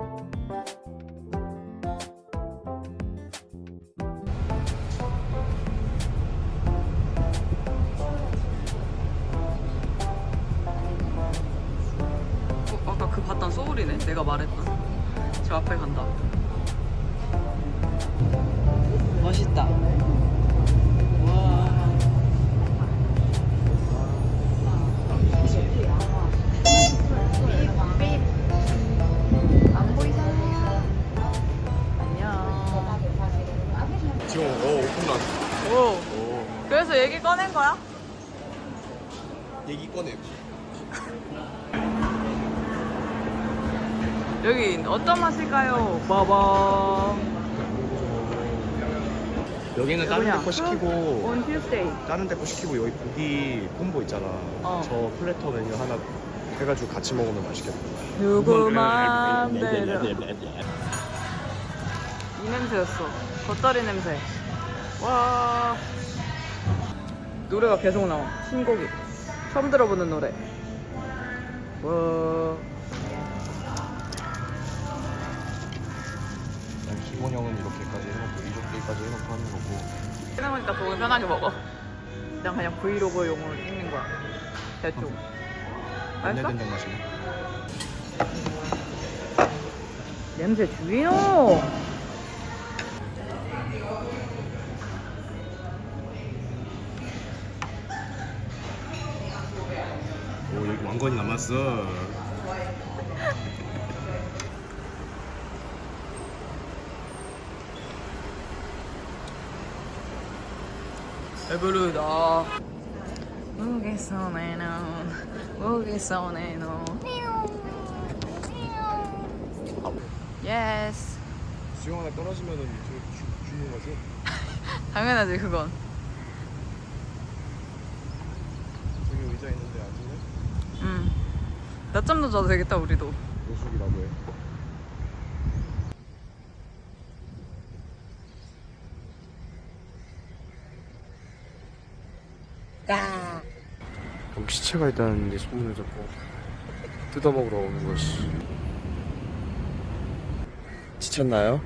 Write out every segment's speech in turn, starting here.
어, 아까 그 봤던 소울이네. 내가 말했던. 저 앞에 간다. 멋있다. 어떤 맛일까요? 빠밤. 여기는 다른 데거 시키고 온 힐스테이. 다른 데거 시키고 여기 고기 콤보 있잖아. 어. 저 플래터 메뉴 하나 해가지고 같이 먹으면 맛있겠다. 누구 맘대로. 이 냄새였어. 겉다리 냄새. 와. 노래가 계속 나와. 신곡이. 처음 들어보는 노래. 와. 그냥 기본형은 이렇게까지 해놓고 이렇게까지 해놓고 하는 거고. 생각하니까 더 편하게 먹어. 그냥 그냥 브이로그용으로 찍는 거야. 대충. 맛있어? 안내된장 맛이네. 냄새 주인어. 오 여기 왕건이 남았어. 배부르다. 무게 손에는 무게 손에는 예스 수영 하나 떨어지면은 주, 주, 주는 거지? 당연하지 그건 저기 의자 있는데 앉을래? 음 낮잠 도 자도 되겠다 우리도 노숙이라고 해. 그럼 시체가 있다는 게 소문을 듣고 뜯어먹으러 오는 것이 지쳤나요?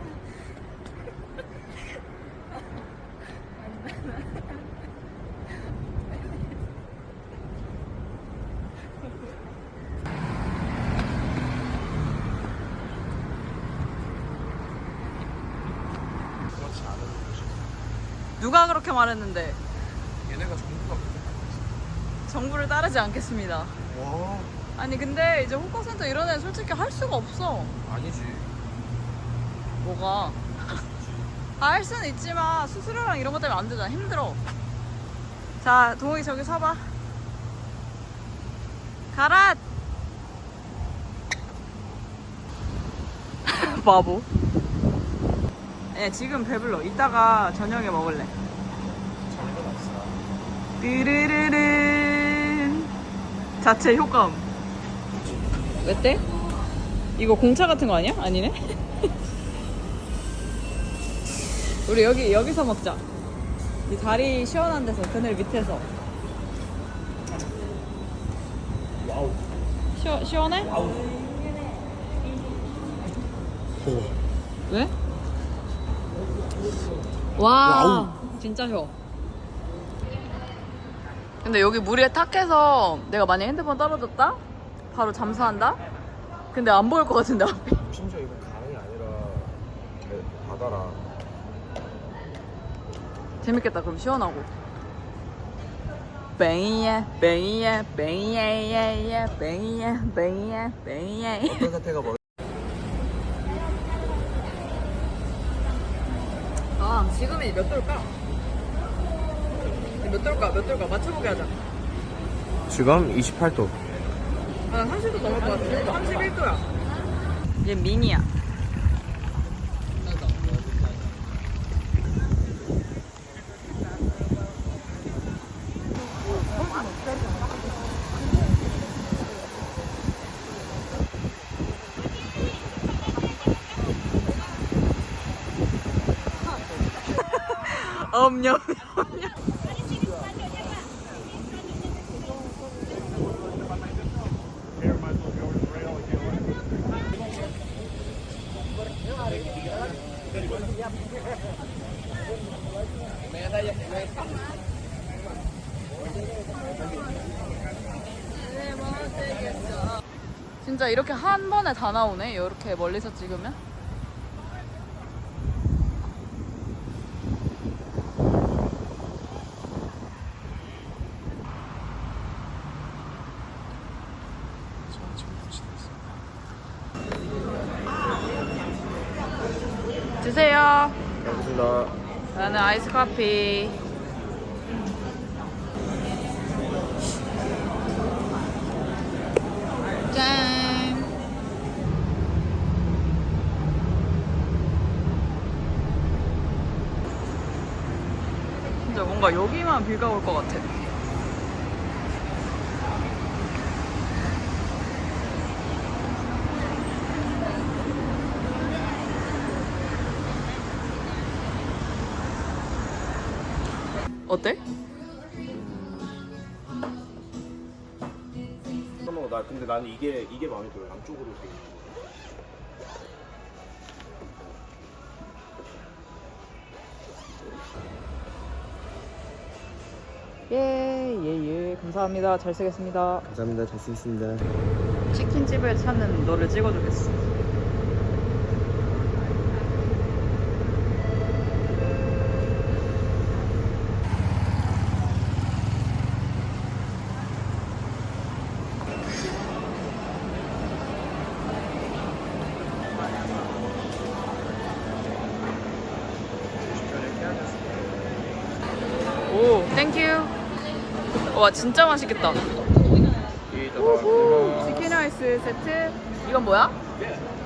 누가 그렇게 말했는데? 얘네가 정부가 정부를 따르지 않겠습니다. 와. 아니 근데 이제 호커센터 이런 애는 솔직히 할 수가 없어. 아니지. 뭐가? 아, 할 수는 있지만 수수료랑 이런 것 때문에 안 되잖아. 힘들어. 자 동욱이 저기 서봐. 가라 바보. 예 지금 배불러. 이따가 저녁에 먹을래. 잘해놨어. 띠르르른 자체 효과음 왜 떼? 이거 공차 같은 거 아니야? 아니네? 우리 여기 여기서 먹자 이 다리 시원한 데서 그늘 밑에서 와우 시원, 시원해? 와우 오 왜? 와 와우. 진짜 혀 근데 여기 물에 탁해서 내가 만약 핸드폰 떨어졌다? 바로 잠수한다? 근데 안 보일 것 같은데 앞에 심지어 이거 강이 아니라 배, 바다라 재밌겠다 그럼 시원하고 뱅이야 뱅이야 뱅이야야야 뱅이야 뱅이야 뱅이야 어떤 사태가 뭐아 지금이 몇 도일까? 몇 도일까 몇 도일까 맞춰보게 하자. 지금 28도. 아 30도 넘을 것 같은데? 31도야. 얘 미니야. 엄냠 엄냠 진짜 이렇게 한 번에 다 나오네? 이렇게 멀리서 찍으면? 드세요. 감사합니다. 나는 아이스 커피. 짠. 진짜 뭔가 여기만 비가 올 것 같아. 어때? 잠깐만 나 근데 나는 이게 이게 마음에 들어 양쪽으로 돼 있는 거. 예, 예, 예. 감사합니다. 잘 쓰겠습니다. 감사합니다. 잘 쓰겠습니다. 치킨집을 찾는 너를 찍어주겠어. 오, 땡큐. 와, 진짜 맛있겠다. 우후, 치킨 라이스 세트. 이건 뭐야?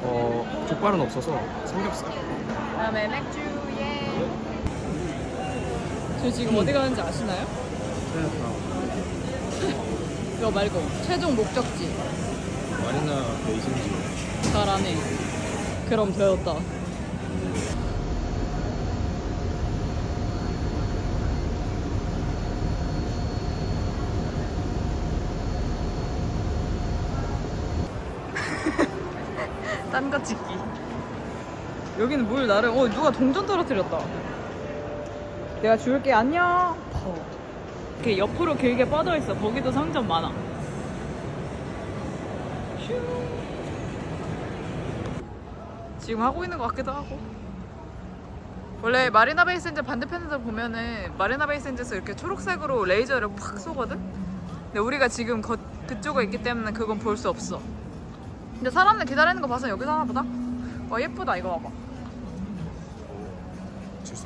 어, 족발은 없어서 삼겹살. 그다음에 맥주 예. 저 지금 어디 가는지 아시나요? 이거 말고 최종 목적지 마리나 베이징지. 잘하네. 그럼 되었다. 여기는 물 나름. 어 누가 동전 떨어뜨렸다. 내가 줄게 안녕. 어. 이렇게 옆으로 길게 뻗어 있어. 거기도 상점 많아. 슈. 지금 하고 있는 것 같기도 하고. 원래 마리나 베이 샌즈 반대편에서 보면은 마리나 베이 샌즈에서 이렇게 초록색으로 레이저를 팍 쏘거든. 근데 우리가 지금 거, 그쪽에 있기 때문에 그건 볼 수 없어. 근데 사람들 기다리는 거 봐서 여기서 하나 보다. 와 예쁘다 이거 봐봐. 여기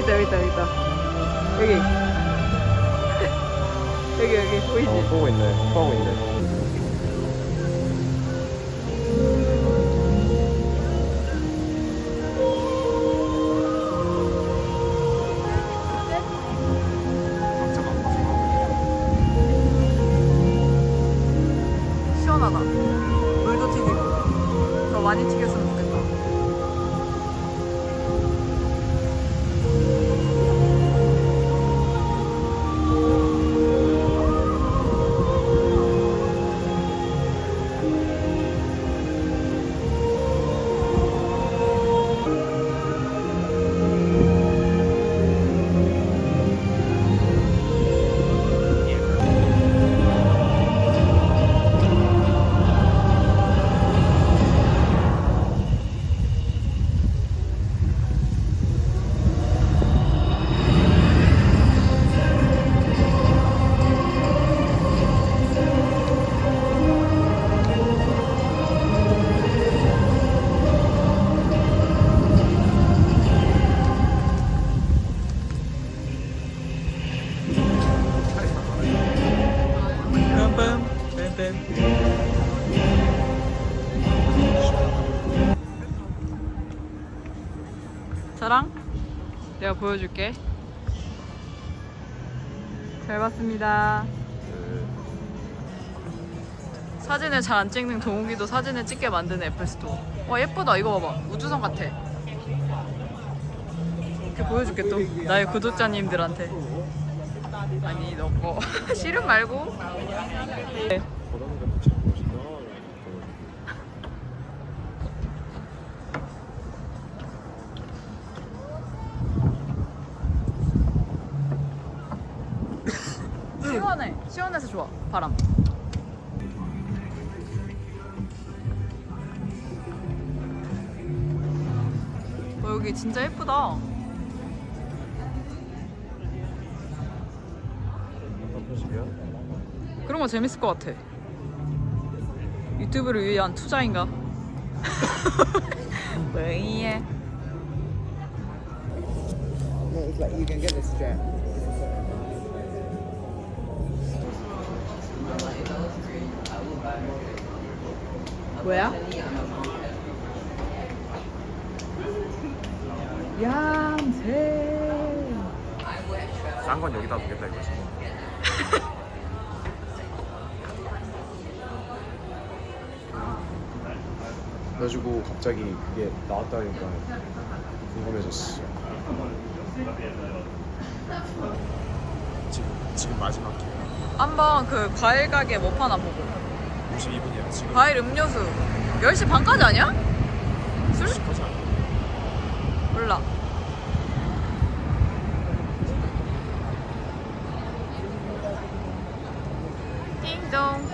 있다 여기 있다 여기 있다. 여기. 여기 여기 보이지? 어, 보고 있네. 보고 있네. 보여줄게. 잘 봤습니다. 사진을 잘 안 찍는 동욱이도 사진을 찍게 만드는 애플스토어. 와 예쁘다 이거 봐봐 우주선 같아. 이렇게 보여줄게 또 나의 구독자님들한테. 아니 너거 실은 말고. 네. 시원해. 시원해서 좋아. 바람. 어, 여기 진짜 예쁘다. 그런 거 재밌을 것 같아. 유튜브를 위한 투자인가? 왜 이해? No, it's like you can get the strap. 뭐야? 얌새. 싼 건 여기다 두겠다 이거지. 그래가지고 갑자기 그게 나왔다니까 궁금해졌어. 지금 지금 마지막 기회. 한번 그 과일 가게 뭐 파나 보고. 52분이야 지금. 과일 음료수 10시 반까지 아니야? 술? 거지 않아? 몰라. 띵동.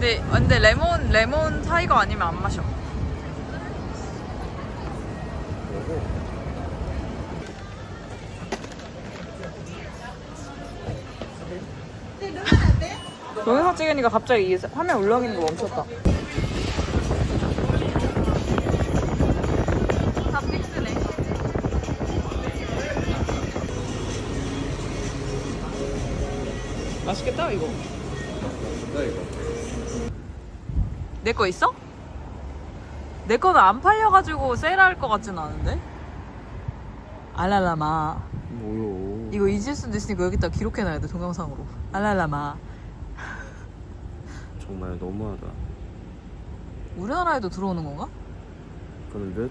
네, 근데 레몬 레몬 타이거 아니면 안 마셔. 그리고 동영상 찍으니까 갑자기 이 화면 울렁이는 거 멈췄다. 맛있겠다 이거. 뭔가 이거. 내 거 있어? 내 거는 안 팔려가지고 세일할 것 같진 않은데? 알랄라마. 뭐요? 이거 잊을 수도 있으니까 여기다 기록해놔야 돼 동영상으로. 알랄라마. 정말 너무하다. 우리나라에도 들어오는 건가? 그런 듯.